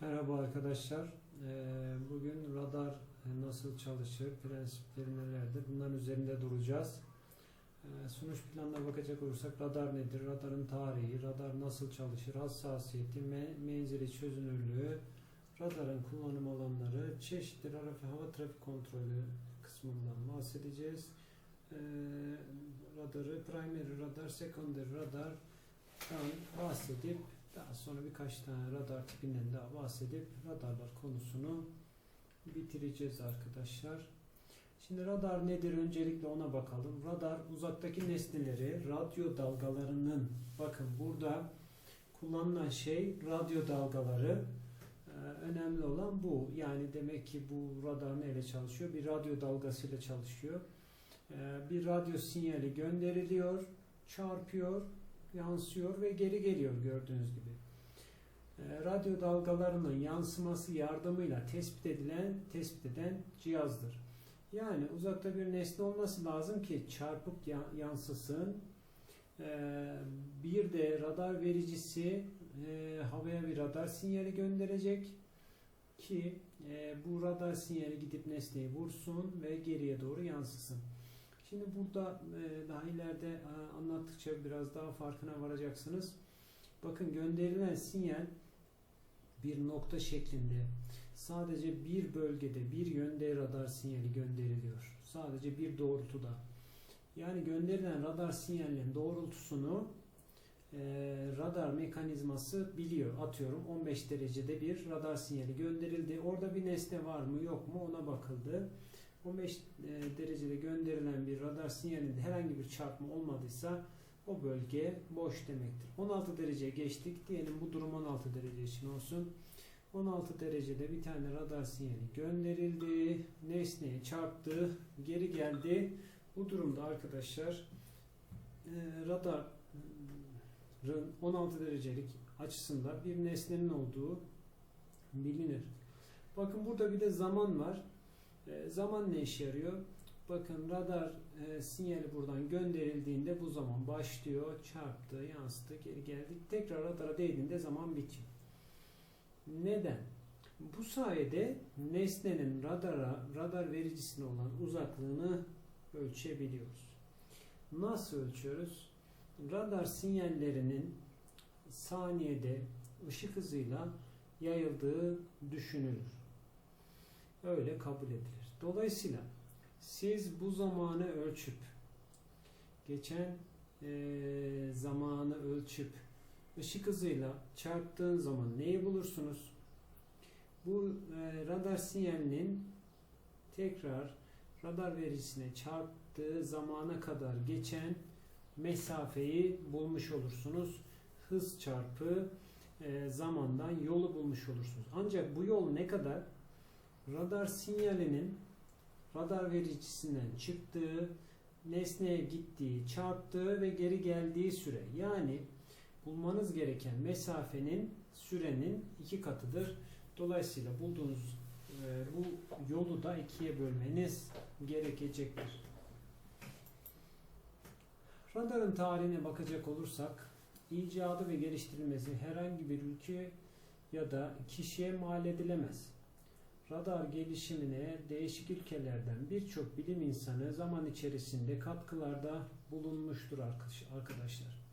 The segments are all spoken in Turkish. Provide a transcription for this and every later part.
Merhaba arkadaşlar. Ee, Bugün radar nasıl çalışır, prensipleri nelerdir bunların üzerinde duracağız. Ee, Sunuş planına bakacak olursak radar nedir, radarın tarihi, radar nasıl çalışır, hassasiyeti, me- menzili çözünürlüğü, radarın kullanım alanları, çeşitli hava trafik kontrolü kısmından bahsedeceğiz. Ee, Radarı, primary radar, secondary radar bahsedip daha sonra birkaç tane radar tipinden daha bahsedip radarlar konusunu bitireceğiz arkadaşlar. Şimdi radar nedir öncelikle ona bakalım. Radar uzaktaki nesneleri radyo dalgalarının bakın burada kullanılan şey radyo dalgaları. Ee, önemli olan bu. Yani demek ki bu radar neyle çalışıyor? Bir radyo dalgasıyla çalışıyor. Ee, bir radyo sinyali gönderiliyor, çarpıyor, yansıyor ve geri geliyor gördüğünüz gibi. E, radyo dalgalarının yansıması yardımıyla tespit edilen, tespit eden cihazdır. Yani uzakta bir nesne olması lazım ki çarpıp ya- yansısın. E, bir de radar vericisi e, havaya bir radar sinyali gönderecek ki e, bu radar sinyali gidip nesneyi vursun ve geriye doğru yansısın. Şimdi burada e, daha ileride anlattıkça biraz daha farkına varacaksınız. Bakın gönderilen sinyal bir nokta şeklinde sadece bir bölgede bir yönde radar sinyali gönderiliyor. Sadece bir doğrultuda. Yani gönderilen radar sinyalinin doğrultusunu e, radar mekanizması biliyor. Atıyorum 15 derecede bir radar sinyali gönderildi. Orada bir nesne var mı yok mu ona bakıldı. 15 e, derecede gönderilen bir radar sinyalinde herhangi bir çarpma olmadıysa o bölge boş demektir. 16 dereceye geçtik. Diyelim bu durum 16 derece için olsun. 16 derecede bir tane radar sinyali gönderildi. Nesneye çarptı. Geri geldi. Bu durumda arkadaşlar e, radarın 16 derecelik açısında bir nesnenin olduğu bilinir. Bakın burada bir de zaman var. E, zaman ne işe yarıyor? Bakın radar e, sinyali buradan gönderildiğinde bu zaman başlıyor, çarptı, yansıdı, geri geldi. Tekrar radara değdiğinde zaman bitiyor. Neden? Bu sayede nesnenin radara, radar vericisine olan uzaklığını ölçebiliyoruz. Nasıl ölçüyoruz? Radar sinyallerinin saniyede ışık hızıyla yayıldığı düşünülür. Öyle kabul edilir. Dolayısıyla siz bu zamanı ölçüp geçen e, zamanı ölçüp ışık hızıyla çarptığın zaman neyi bulursunuz? Bu e, radar sinyalinin tekrar radar vericisine çarptığı zamana kadar geçen mesafeyi bulmuş olursunuz. Hız çarpı e, zamandan yolu bulmuş olursunuz. Ancak bu yol ne kadar? Radar sinyalinin radar vericisinden çıktığı, nesneye gittiği, çarptığı ve geri geldiği süre. Yani bulmanız gereken mesafenin sürenin iki katıdır. Dolayısıyla bulduğunuz e, bu yolu da ikiye bölmeniz gerekecektir. Radarın tarihine bakacak olursak icadı ve geliştirilmesi herhangi bir ülke ya da kişiye mal edilemez. Radar gelişimine değişik ülkelerden birçok bilim insanı zaman içerisinde katkılarda bulunmuştur arkadaşlar.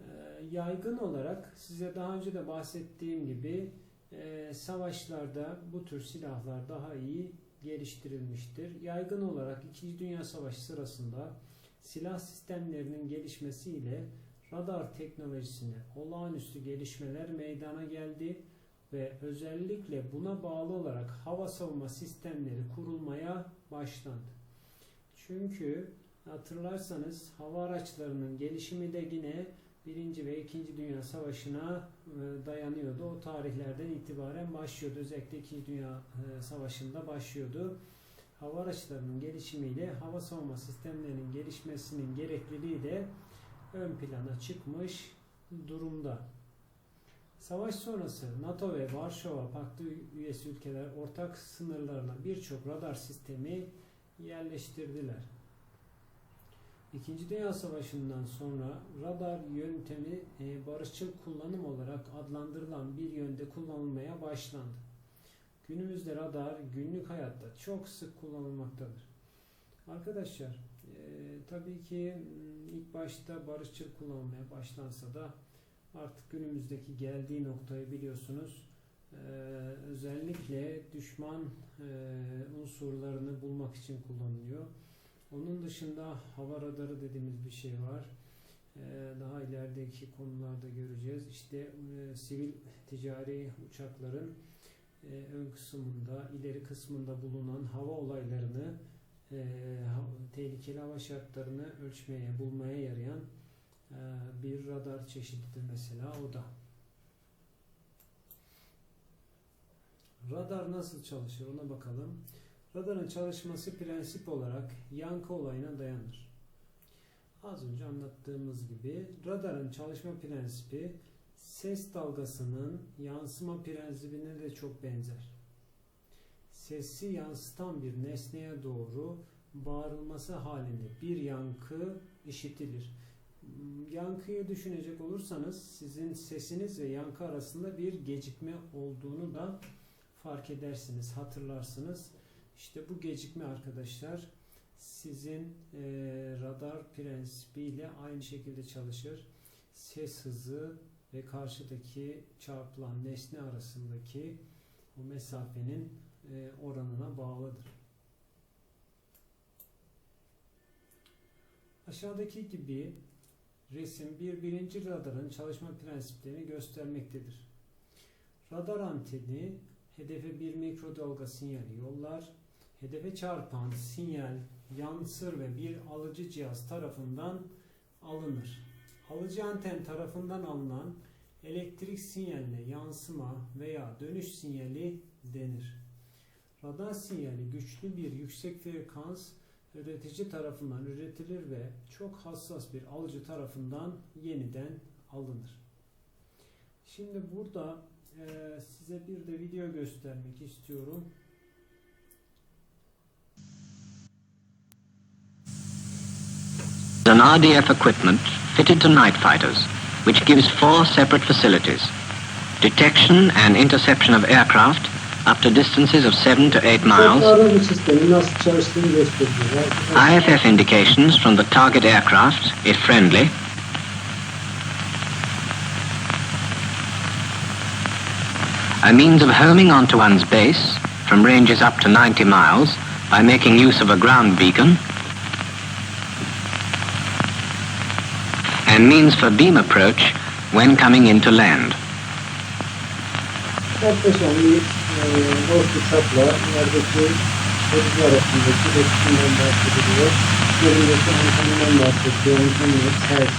Ee, yaygın olarak size daha önce de bahsettiğim gibi e, savaşlarda bu tür silahlar daha iyi geliştirilmiştir. Yaygın olarak 2. Dünya Savaşı sırasında silah sistemlerinin gelişmesiyle radar teknolojisine olağanüstü gelişmeler meydana geldi ve özellikle buna bağlı olarak hava savunma sistemleri kurulmaya başlandı. Çünkü hatırlarsanız hava araçlarının gelişimi de yine 1. ve 2. Dünya Savaşı'na e, dayanıyordu. O tarihlerden itibaren başlıyordu. Özellikle 2. Dünya e, Savaşı'nda başlıyordu. Hava araçlarının gelişimiyle hava savunma sistemlerinin gelişmesinin gerekliliği de ön plana çıkmış durumda. Savaş sonrası NATO ve Varşova Paktı üyesi ülkeler ortak sınırlarına birçok radar sistemi yerleştirdiler. İkinci Dünya Savaşı'ndan sonra radar yöntemi e, barışçıl kullanım olarak adlandırılan bir yönde kullanılmaya başlandı. Günümüzde radar günlük hayatta çok sık kullanılmaktadır. Arkadaşlar e, tabii ki ilk başta barışçıl kullanılmaya başlansa da artık günümüzdeki geldiği noktayı biliyorsunuz. E, özellikle düşman e, unsurlarını bulmak için kullanılıyor. Onun dışında hava radarı dediğimiz bir şey var. Ee, Daha ilerideki konularda göreceğiz. İşte e, sivil ticari uçakların e, ön kısmında, ileri kısmında bulunan hava olaylarını, e, tehlikeli hava şartlarını ölçmeye, bulmaya yarayan bir radar çeşididir mesela o da. Radar nasıl çalışır ona bakalım. Radarın çalışması prensip olarak yankı olayına dayanır. Az önce anlattığımız gibi radarın çalışma prensibi ses dalgasının yansıma prensibine de çok benzer. Sesi yansıtan bir nesneye doğru bağırılması halinde bir yankı işitilir. Hmm, Yankıyı düşünecek olursanız sizin sesiniz ve yankı arasında bir gecikme olduğunu da fark edersiniz, hatırlarsınız. İşte bu gecikme arkadaşlar sizin e, radar prensibiyle aynı şekilde çalışır. Ses hızı ve karşıdaki çarpılan nesne arasındaki o mesafenin e, oranına bağlıdır. Aşağıdaki gibi resim bir birinci radarın çalışma prensiplerini göstermektedir. Radar anteni hedefe bir mikrodalga sinyali yollar. Hedefe çarpan sinyal yansır ve bir alıcı cihaz tarafından alınır. Alıcı anten tarafından alınan elektrik sinyaline yansıma veya dönüş sinyali denir. Radar sinyali güçlü bir yüksek frekans üretici tarafından üretilir ve çok hassas bir alıcı tarafından yeniden alınır. Şimdi burada eee, size bir de video göstermek istiyorum. an RDF equipment fitted to night fighters, which gives four separate facilities. Detection and interception of aircraft up to distances of 7 to 8 miles, IFF indications from the target aircraft, if friendly, a means of homing onto one's base from ranges up to 90 miles by making use of a ground beacon, and means for beam approach when coming into land.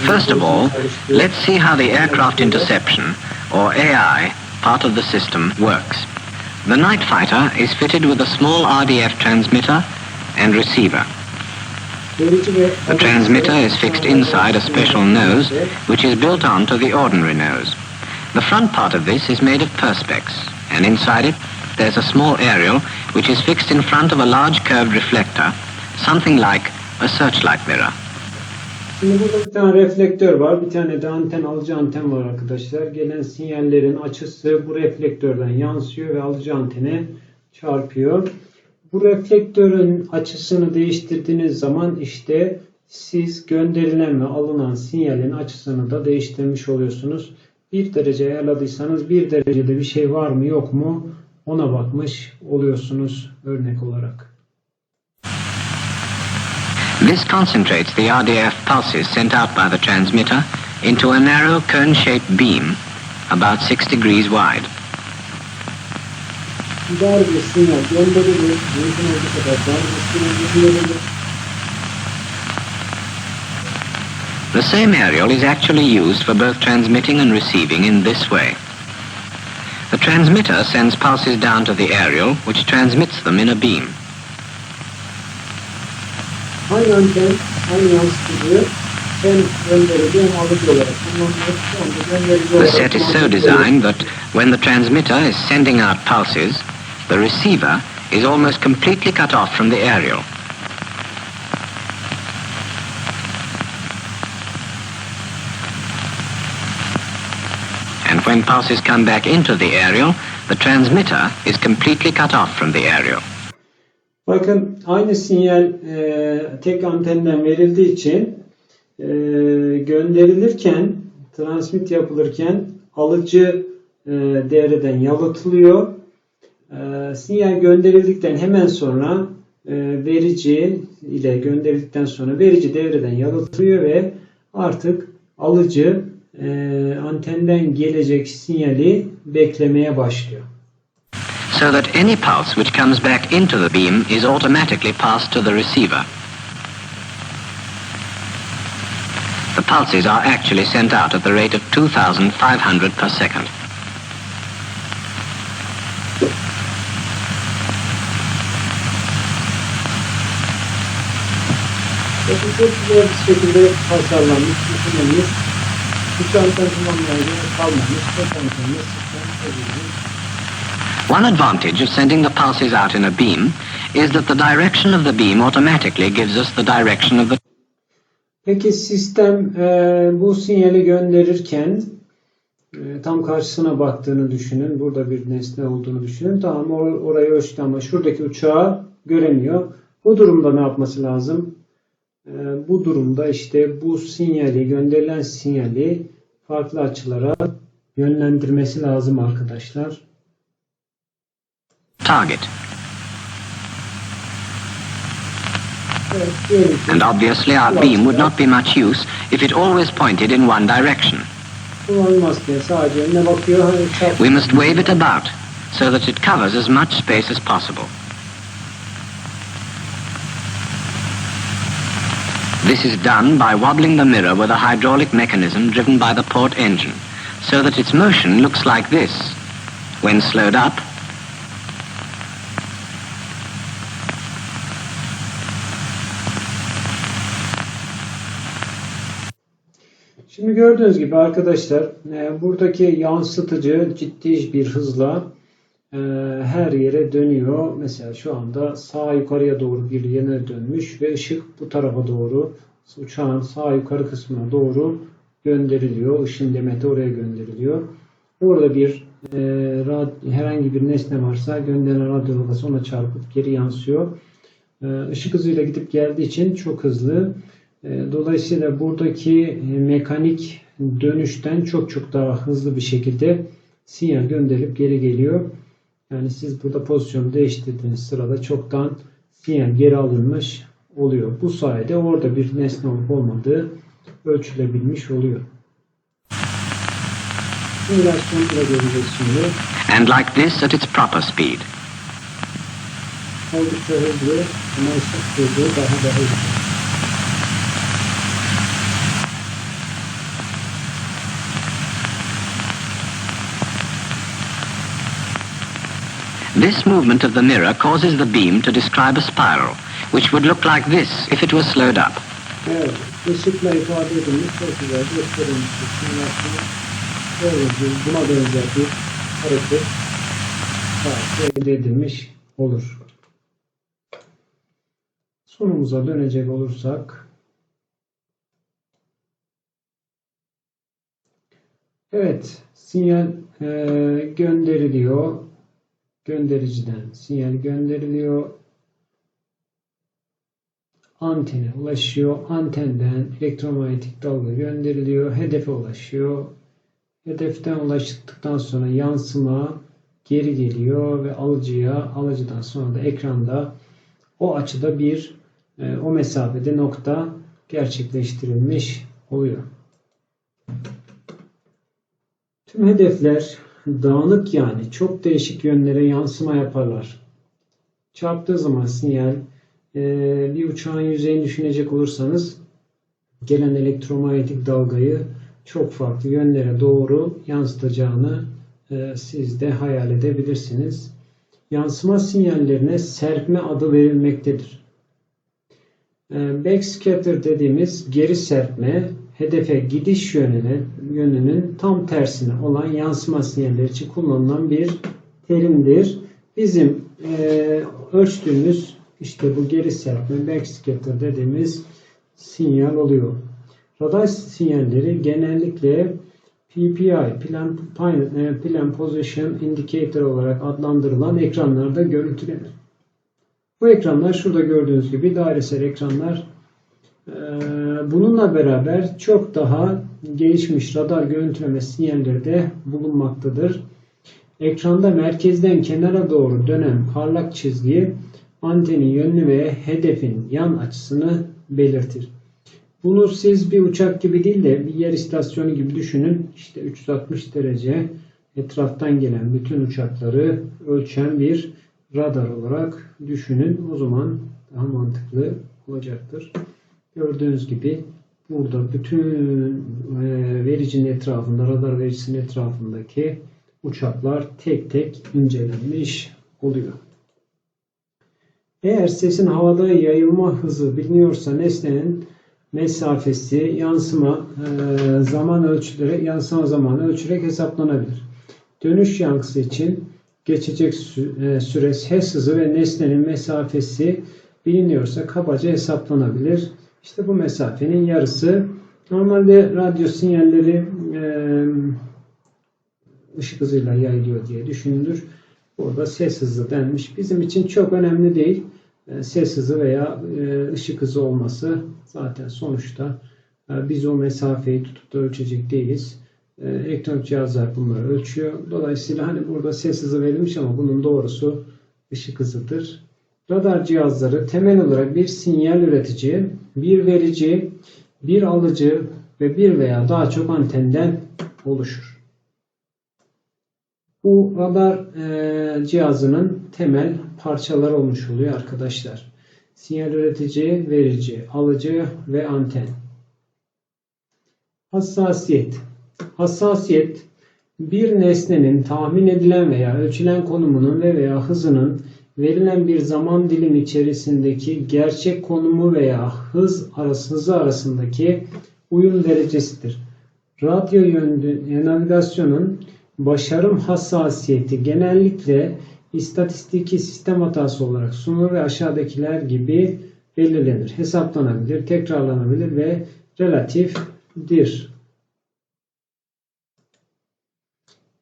First of all, let's see how the aircraft interception, or AI, part of the system works. The night fighter is fitted with a small RDF transmitter and receiver. The transmitter is fixed inside a special nose, which is built onto the ordinary nose. The front part of this is made of perspex, and inside it there's a small aerial which is fixed in front of a large curved reflector, something like a searchlight mirror. Şimdi burada bir tane reflektör var. Bir tane de anten, alıcı anten var arkadaşlar. Gelen sinyallerin açısı bu reflektörden yansıyor ve alıcı antene çarpıyor. Bu reflektörün açısını değiştirdiğiniz zaman işte siz gönderilen ve alınan sinyalin açısını da değiştirmiş oluyorsunuz. Bir derece ayarladıysanız bir derecede bir şey var mı yok mu ona bakmış oluyorsunuz örnek olarak. This concentrates the RDF pulses sent out by the transmitter into a narrow cone-shaped beam about 6 degrees wide. Dar bir sinyal gönderilir. Mümkün olduğu kadar dar bir sinyal gönderilir. The same aerial is actually used for both transmitting and receiving in this way. The transmitter sends pulses down to the aerial, which transmits them in a beam. Aynı anten, aynı yansıtıcı hem gönderici hem alıcı olarak kullanılıyor. Şu anda gönderici The set is so designed that when the transmitter is sending out pulses, the receiver is almost completely cut off from the aerial. And when pulses come back into the aerial, the transmitter is completely cut off from the aerial. Bakın aynı sinyal e, tek antenden verildiği için e, gönderilirken, transmit yapılırken alıcı e, devreden yalıtılıyor. E, sinyal gönderildikten hemen sonra e, verici ile gönderildikten sonra verici devreden yalıtılıyor ve artık alıcı antenden gelecek sinyali beklemeye başlıyor. So that any pulse which comes back into the beam is automatically passed to the receiver. The pulses are actually sent out at the rate of 2,500 per second. Çok güzel bir şekilde tasarlanmış, düşünülmüş. One advantage of sending the pulses out in a beam is that the direction of the beam automatically gives us the direction of the Peki sistem e, bu sinyali gönderirken e, tam karşısına baktığını düşünün. Burada bir nesne olduğunu düşünün. Tamam or- orayı ölçtü ama şuradaki uçağı göremiyor. Bu durumda ne yapması lazım? E, bu durumda işte bu sinyali, gönderilen sinyali farklı açılara yönlendirmesi lazım arkadaşlar. target. And obviously our beam would not be much use if it always pointed in one direction. Hani We must wave it about so that it covers as much space as possible. This is done by wobbling the mirror with a hydraulic mechanism driven by the port engine, so that its motion looks like this. When slowed up, Şimdi gördüğünüz gibi arkadaşlar buradaki yansıtıcı ciddi bir hızla her yere dönüyor. Mesela şu anda sağ yukarıya doğru bir yöne dönmüş ve ışık bu tarafa doğru uçağın sağ yukarı kısmına doğru gönderiliyor. Işın demeti oraya gönderiliyor. Orada bir e, rad- herhangi bir nesne varsa gönderilen radyo dalgası ona çarpıp geri yansıyor. E, ışık hızıyla gidip geldiği için çok hızlı. E, Dolayısıyla buradaki e, mekanik dönüşten çok çok daha hızlı bir şekilde sinyal gönderilip geri geliyor. Yani siz burada pozisyonu değiştirdiğiniz sırada çoktan sinyal geri alınmış oluyor. Bu sayede orada bir nesne olup olmadığı ölçülebilmiş oluyor. And like this at its proper speed. Oldukça hızlı ama daha da hızlı. This movement of the mirror causes the beam to describe a spiral, which would look like this if it were slowed up. Buna benzer bir hareket elde olur. Sonumuza dönecek olursak Evet, sinyal e, gönderiliyor. Göndericiden sinyal gönderiliyor antene ulaşıyor. Antenden elektromanyetik dalga gönderiliyor. Hedefe ulaşıyor. Hedeften ulaştıktan sonra yansıma geri geliyor ve alıcıya, alıcıdan sonra da ekranda o açıda bir e, o mesafede nokta gerçekleştirilmiş oluyor. Tüm hedefler dağınık yani çok değişik yönlere yansıma yaparlar. Çarptığı zaman sinyal ee, bir uçağın yüzeyini düşünecek olursanız gelen elektromanyetik dalgayı çok farklı yönlere doğru yansıtacağını e, siz de hayal edebilirsiniz. Yansıma sinyallerine serpme adı verilmektedir. E, Backscatter dediğimiz geri serpme, hedefe gidiş yönüne, yönünün tam tersine olan yansıma sinyalleri için kullanılan bir terimdir. Bizim e, ölçtüğümüz işte bu geri serpme backscatter dediğimiz sinyal oluyor. Radar sinyalleri genellikle PPI, Plan, e, Plan Position Indicator olarak adlandırılan ekranlarda görüntülenir. Bu ekranlar şurada gördüğünüz gibi dairesel ekranlar. Ee, Bununla beraber çok daha gelişmiş radar görüntüleme sinyalleri de bulunmaktadır. Ekranda merkezden kenara doğru dönen parlak çizgi antenin yönünü ve hedefin yan açısını belirtir. Bunu siz bir uçak gibi değil de bir yer istasyonu gibi düşünün. İşte 360 derece etraftan gelen bütün uçakları ölçen bir radar olarak düşünün. O zaman daha mantıklı olacaktır. Gördüğünüz gibi burada bütün e, vericinin etrafında, radar vericisinin etrafındaki uçaklar tek tek incelenmiş oluyor. Eğer sesin havada yayılma hızı biliniyorsa nesnenin mesafesi yansıma e, zaman ölçüleri yansıma zamanı ölçülerek hesaplanabilir. Dönüş yankısı için geçecek e, süre, ses hızı ve nesnenin mesafesi biliniyorsa kabaca hesaplanabilir. İşte bu mesafenin yarısı. Normalde radyo sinyalleri e, ışık hızıyla yayılıyor diye düşünülür. Burada ses hızı denmiş. Bizim için çok önemli değil. E, Ses hızı veya e, ışık hızı olması zaten sonuçta e, biz o mesafeyi tutup da ölçecek değiliz. E, Elektronik cihazlar bunları ölçüyor. Dolayısıyla hani burada ses hızı verilmiş ama bunun doğrusu ışık hızıdır. Radar cihazları temel olarak bir sinyal üretici, bir verici, bir alıcı ve bir veya daha çok antenden oluşur. Bu radar e, cihazının temel parçaları olmuş oluyor arkadaşlar. Sinyal üretici, verici, alıcı ve anten. Hassasiyet. Hassasiyet bir nesnenin tahmin edilen veya ölçülen konumunun ve veya hızının verilen bir zaman dilimi içerisindeki gerçek konumu veya hız arası hızı arasındaki uyum derecesidir. Radyo yönlü navigasyonun başarım hassasiyeti genellikle istatistiki sistem hatası olarak sunulur ve aşağıdakiler gibi belirlenir. Hesaplanabilir, tekrarlanabilir ve relatifdir.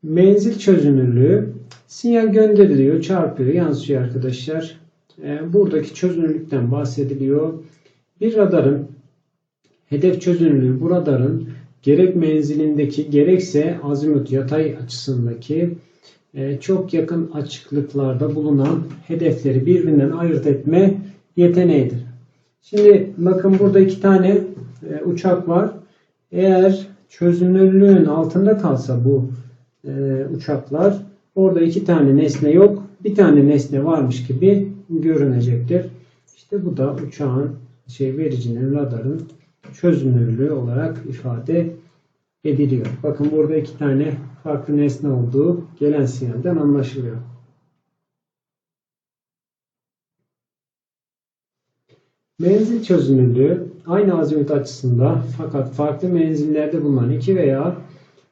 Menzil çözünürlüğü sinyal gönderiliyor, çarpıyor, yansıyor arkadaşlar. Ee, Buradaki çözünürlükten bahsediliyor. Bir radarın hedef çözünürlüğü bu radarın gerek menzilindeki gerekse azimut yatay açısındaki e, çok yakın açıklıklarda bulunan hedefleri birbirinden ayırt etme yeteneğidir. Şimdi bakın burada iki tane e, uçak var. Eğer çözünürlüğün altında kalsa bu e, uçaklar orada iki tane nesne yok. Bir tane nesne varmış gibi görünecektir. İşte bu da uçağın şey vericinin radarın çözünürlüğü olarak ifade ediliyor. Bakın burada iki tane farklı nesne olduğu gelen sinyalden anlaşılıyor. Menzil çözünürlüğü aynı azimut açısında fakat farklı menzillerde bulunan iki veya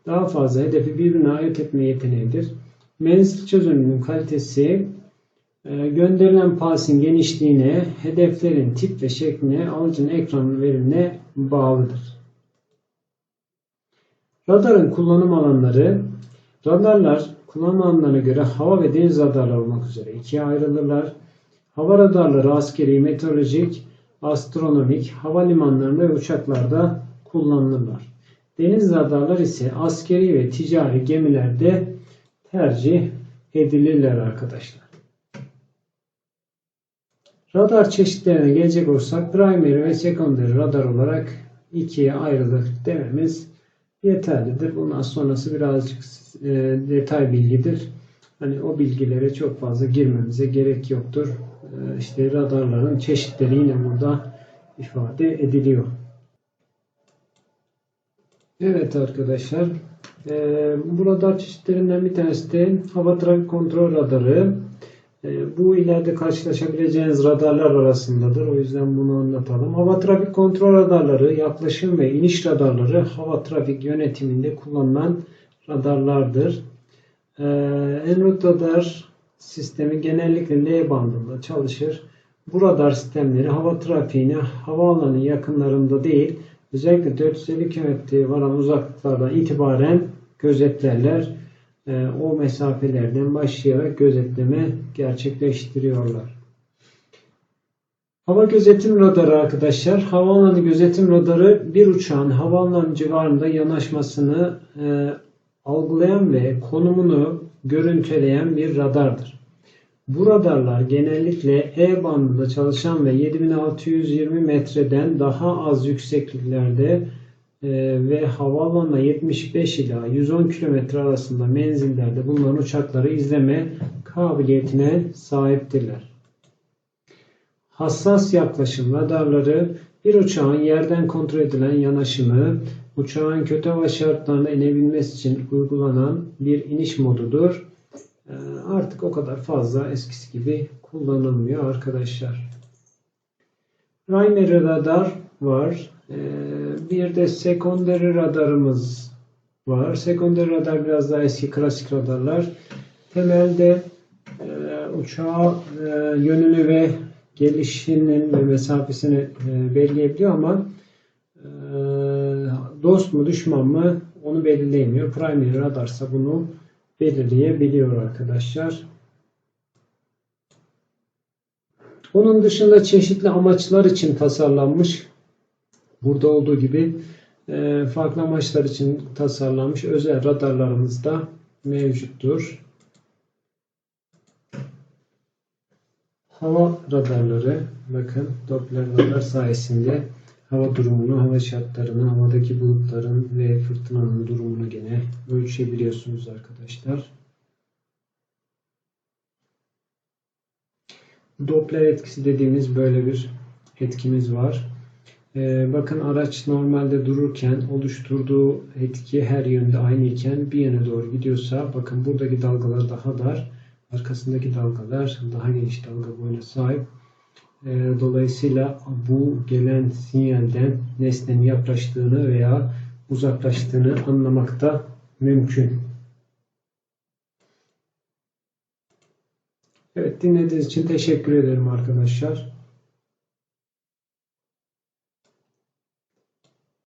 daha fazla hedefi birbirine ayırt etme yeteneğidir. Menzil çözünürlüğünün kalitesi e, gönderilen pasin genişliğine, hedeflerin tip ve şekline, alıcının ekran verimine bağlıdır. Radarın kullanım alanları Radarlar kullanım alanlarına göre hava ve deniz radarları olmak üzere ikiye ayrılırlar. Hava radarları askeri, meteorolojik, astronomik, havalimanlarında ve uçaklarda kullanılırlar. Deniz radarlar ise askeri ve ticari gemilerde tercih edilirler arkadaşlar. Radar çeşitlerine gelecek olursak primary ve secondary radar olarak ikiye ayrılır dememiz yeterlidir. Bundan sonrası birazcık e, detay bilgidir. Hani o bilgilere çok fazla girmemize gerek yoktur. E, işte radarların çeşitleri yine burada ifade ediliyor. Evet arkadaşlar. E, bu radar çeşitlerinden bir tanesi de hava trafik kontrol radarı. E, bu ileride karşılaşabileceğiniz radarlar arasındadır. O yüzden bunu anlatalım. Hava trafik kontrol radarları, yaklaşım ve iniş radarları hava trafik yönetiminde kullanılan radarlardır. E, en-route radar sistemi genellikle L bandında çalışır. Bu radar sistemleri hava trafiğine havaalanı yakınlarında değil, özellikle 450 kilometreye varan uzaklıklardan itibaren gözetlerler. Ee, o mesafelerden başlayarak gözetleme gerçekleştiriyorlar. Hava gözetim radarı arkadaşlar. Havaalanı gözetim radarı bir uçağın havaalanı civarında yanaşmasını e, algılayan ve konumunu görüntüleyen bir radardır. Bu radarlar genellikle E bandında çalışan ve 7620 metreden daha az yüksekliklerde e, ve havaalanına 75 ila 110 kilometre arasında menzillerde bulunan uçakları izleme kabiliyetine sahiptirler. Hassas yaklaşım radarları bir uçağın yerden kontrol edilen yanaşımı, uçağın kötü hava şartlarında inebilmesi için uygulanan bir iniş modudur. Ee, Artık o kadar fazla eskisi gibi kullanılmıyor arkadaşlar. Primary radar var. Ee, Bir de secondary radarımız var. Secondary radar biraz daha eski klasik radarlar. Temelde e, uçağa e, yönünü ve gelişinin ve mesafesini e, belirleyebiliyor ama dost mu düşman mı onu belirleyemiyor. Primary radarsa bunu belirleyebiliyor arkadaşlar. Onun dışında çeşitli amaçlar için tasarlanmış. Burada olduğu gibi e, farklı amaçlar için tasarlanmış özel radarlarımız da mevcuttur. Hava radarları bakın Doppler radar sayesinde hava durumunu, hava şartlarını, havadaki bulutların ve fırtınanın durumunu gene ölçebiliyorsunuz arkadaşlar. Doppler etkisi dediğimiz böyle bir etkimiz var. Ee, bakın araç normalde dururken oluşturduğu etki her yönde aynı iken bir yöne doğru gidiyorsa bakın buradaki dalgalar daha dar, arkasındaki dalgalar daha geniş dalga boyuna sahip. Ee, dolayısıyla bu gelen sinyalden nesnenin yaklaştığını veya uzaklaştığını anlamak da mümkün. Evet dinlediğiniz için teşekkür ederim arkadaşlar.